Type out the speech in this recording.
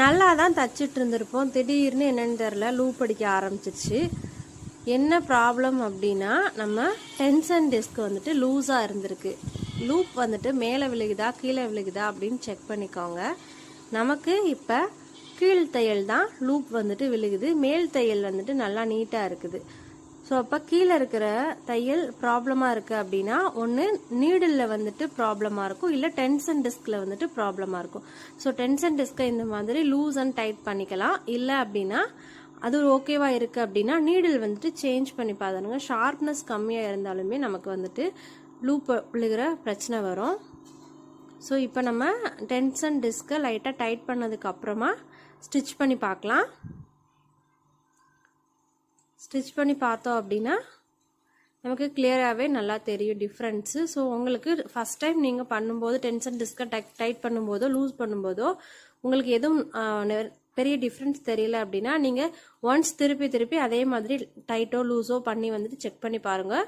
நல்லா தான் தச்சிட்டு இருந்திருப்போம் திடீர்னு என்னென்னு தெரில லூப் அடிக்க ஆரம்பிச்சிச்சு என்ன ப்ராப்ளம் அப்படின்னா நம்ம டென்ஷன் டிஸ்க் வந்துட்டு லூஸாக இருந்திருக்கு. லூப் வந்துட்டு மேலே விழுகுதா கீழே விழுகுதா அப்படின்னு செக் பண்ணிக்கோங்க. நமக்கு இப்போ கீழ் தையல் தான் லூப் வந்துட்டு விழுகுது. மேல் தையல் வந்துட்டு நல்லா நீட்டாக இருக்குது. ஸோ அப்போ கீழே இருக்கிற தையல் ப்ராப்ளமாக இருக்குது அப்படின்னா ஒன்று நீடில் வந்துட்டு ப்ராப்ளமாக இருக்கும். இல்லை டென்ஷன் டிஸ்கில் வந்துட்டு ப்ராப்ளமாக இருக்கும். ஸோ டென்ஷன் டிஸ்கை இந்த மாதிரி லூஸ் அண்ட் டைட் பண்ணிக்கலாம். இல்லை அப்படின்னா அது ஓகேவா இருக்குது அப்படின்னா நீடில் வந்துட்டு சேஞ்ச் பண்ணி பார்த்துருங்க ஷார்ப்னஸ் கம்மியாக இருந்தாலுமே நமக்கு வந்துட்டு லூப் விழுகிற பிரச்சனை வரும். ஸோ இப்போ நம்ம டென்ஷன் டிஸ்கை லைட்டாக டைட் பண்ணதுக்கு அப்புறமா ஸ்டிச் பண்ணி பார்க்கலாம். ஸ்டிச் பண்ணி பார்த்தோம் அப்படின்னா நமக்கு கிளியராகவே நல்லா தெரியும் டிஃப்ரென்ஸு ஸோ உங்களுக்கு ஃபஸ்ட் டைம் நீங்கள் பண்ணும்போது டென்ஷன் டிஸ்கை டை டைட் பண்ணும்போதோ லூஸ் பண்ணும்போதோ உங்களுக்கு எதுவும் பெரிய டிஃப்ரென்ஸ் தெரியல அப்படின்னா நீங்கள் ஒன்ஸ் திருப்பி திருப்பி அதே மாதிரி டைட்டோ லூஸோ பண்ணி வந்துட்டு செக் பண்ணி பாருங்கள்